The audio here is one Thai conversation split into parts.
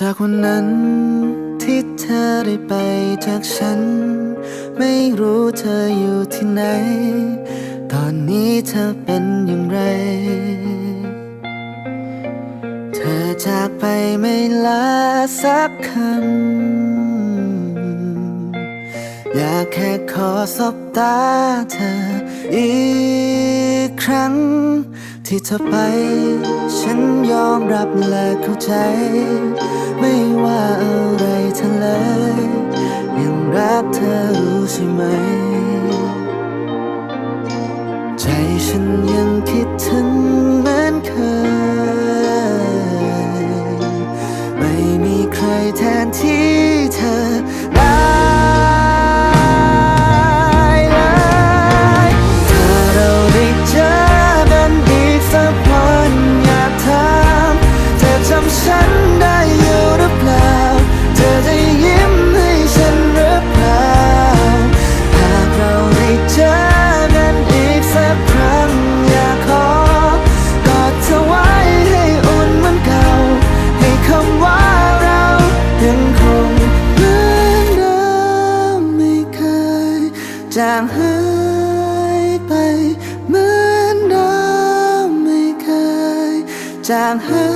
จากวันนั้นที่เธอได้ไปจากฉัน ไม่รู้เธออยู่ที่ไหน ตอนนี้เธอเป็นอย่างไร เธอจากไปไม่ลาสักคำ อยากแค่ขอสบตาเธออีกครั้ง ที่เธอไปฉัน รับและเข้าใจ ไม่ว่าอะไรเธอเลยยังรักเธอรู้ใช่ไหม ใจฉันยังคิดถึงเหมือนเคย ไม่มีใครแทนที่ จางหายไป เหมือนเดิมไม่เคย จางหา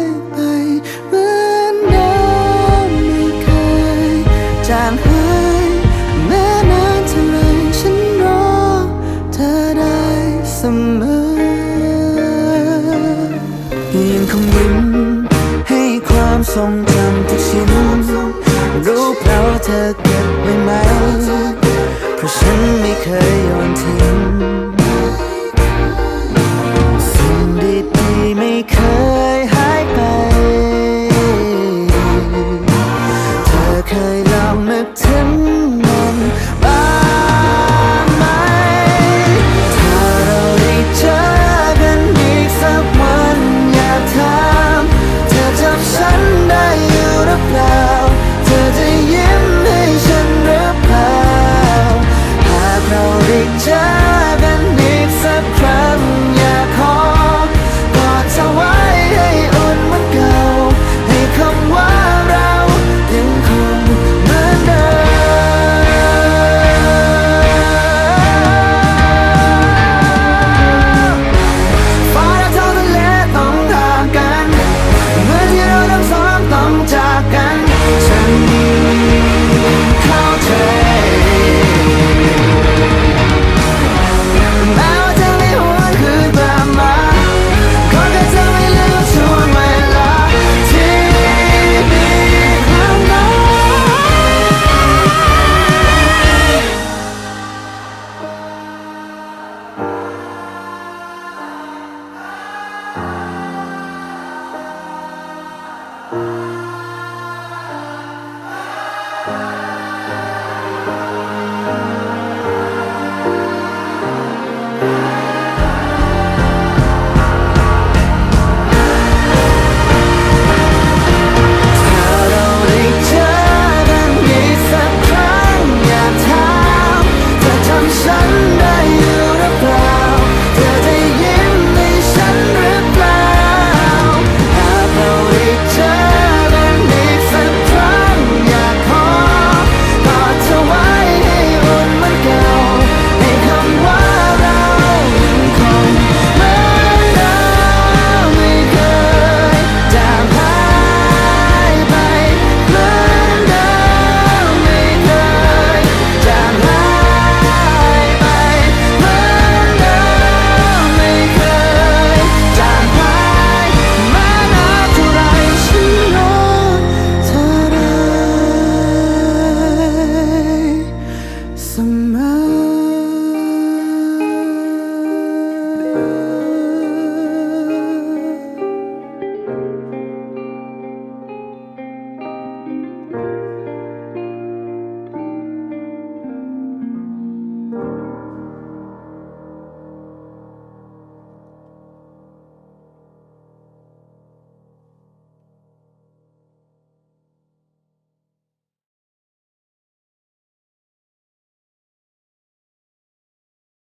ยไปเหมือนเดิมไม่เคย จางหายแม้นานเท่าไรฉันรอเธอได้เสมอยังคงยิ้มให้ความทรงจำทุกชิ้นรู้เพราะเธอ 没有问题。